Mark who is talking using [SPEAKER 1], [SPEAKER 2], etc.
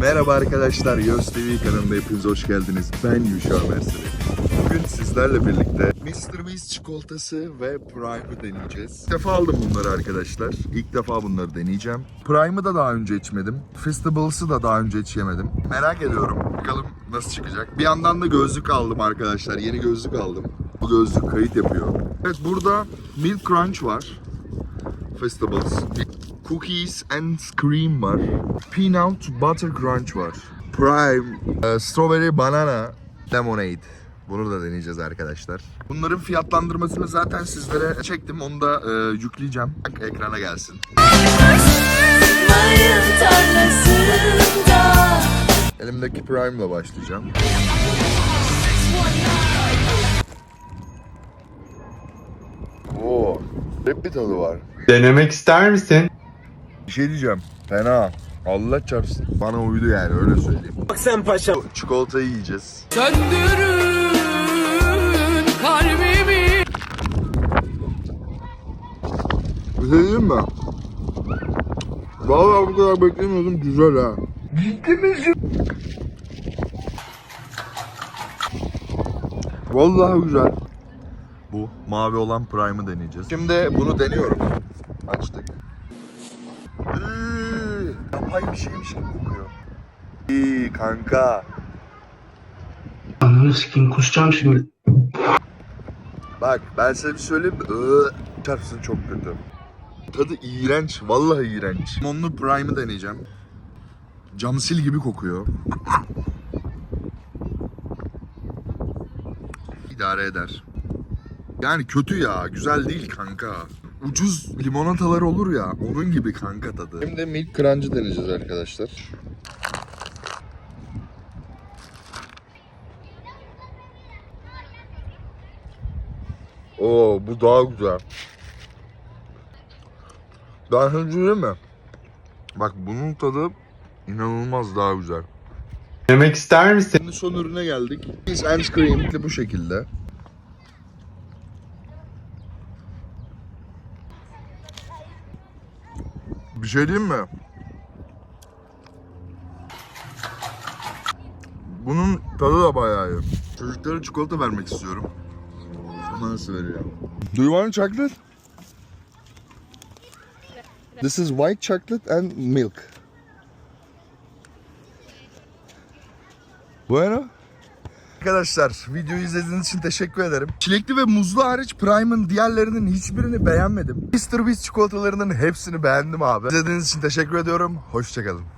[SPEAKER 1] Merhaba arkadaşlar, Yöz TV kanalına hepiniz hoş geldiniz. Ben Yuşa Merseri. Bugün sizlerle birlikte Mr. Beast çikolatası ve Prime'ı deneyeceğiz. İlk defa aldım bunları arkadaşlar. İlk defa bunları deneyeceğim. Prime'ı da daha önce içmedim. Feastables'ı da daha önce hiç yemedim. Merak ediyorum. Bakalım nasıl çıkacak. Bir yandan da gözlük aldım arkadaşlar. Yeni gözlük aldım. Bu gözlük kayıt yapıyor. Evet burada Milk Crunch var. Festivals. Cookies and Cream var. Peanut Butter Crunch var. Prime, e, Strawberry Banana Lemonade. Bunu da deneyeceğiz arkadaşlar. Bunların fiyatlandırmasını zaten sizlere çektim. Onu da e, yükleyeceğim. Ekrana gelsin. Elimdeki Prime ile başlayacağım. Oo, hep bir tadı var.
[SPEAKER 2] Denemek ister misin?
[SPEAKER 1] Bir şey diyeceğim. Fena. Allah çarpsın. Bana uydu yani öyle söyleyeyim.
[SPEAKER 3] Bak sen paşam.
[SPEAKER 1] Çikolatayı yiyeceğiz.
[SPEAKER 3] Söndürün kalbimi.
[SPEAKER 1] Bir şey diyeyim mi? Vallahi bu kadar beklemiyordum. Güzel ha. Ciddi misin? Vallahi güzel. Bu mavi olan Prime'ı deneyeceğiz. Şimdi bunu deniyorum. Açtık. Iıı, Yapay bir şeymiş gibi kokuyor. İyi kanka.
[SPEAKER 4] Ananı sikeyim kusacağım şimdi.
[SPEAKER 1] Bak ben size bir söyleyeyim mi? Çarpsın çok kötü. Tadı iğrenç. Vallahi iğrenç. Limonlu Prime'ı deneyeceğim. Camsil gibi kokuyor. İdare eder. Yani kötü ya. Güzel değil kanka. Ucuz limonatalar olur ya. Onun gibi kanka tadı. Şimdi Milk Crunch'ı deneyeceğiz arkadaşlar. Oo bu daha güzel. Daha önce değil mi? Bak bunun tadı inanılmaz daha güzel.
[SPEAKER 2] Denemek ister misin?
[SPEAKER 1] Son ürüne geldik. Biz ice cream de bu şekilde. Bir şey diyeyim mi? Bunun tadı da bayağı iyi. Çocuklara çikolata vermek istiyorum. Ama nasıl veriyor? Do you want chocolate? This is white chocolate and milk. Bueno. Arkadaşlar videoyu izlediğiniz için teşekkür ederim. Çilekli ve muzlu hariç Prime'ın diğerlerinin hiçbirini beğenmedim. Mr. Beast çikolatalarının hepsini beğendim abi. İzlediğiniz için teşekkür ediyorum. Hoşçakalın.